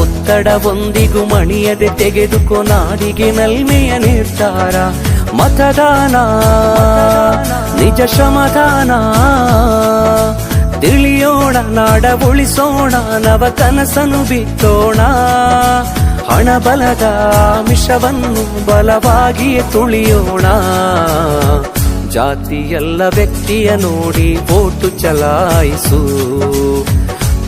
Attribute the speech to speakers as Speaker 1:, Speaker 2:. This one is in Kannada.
Speaker 1: ಒತ್ತಡವೊಂದಿಗೂ ಮಣಿಯದೆ ತೆಗೆದುಕೋ ನಾಡಿಗೆ ನಲ್ಮೆಯ ನಿರ್ಧಾರ. ಮತದಾನ, ನಿಜ ಶ್ರಮದಾನ. ತಿಳಿಯೋಣ ನಾಡ ಉಳಿಸೋಣ ನವ ಕನಸನು ಬಿತ್ತೋಣ. ಹಣ ಬಲದ ಮಿಷವನ್ನು ಬಲವಾಗಿಯೇ ತುಳಿಯೋಣ. ಜಾತಿಯಲ್ಲ ವ್ಯಕ್ತಿಯ ನೋಡಿ, ಓಟು ಚಲಾಯಿಸು.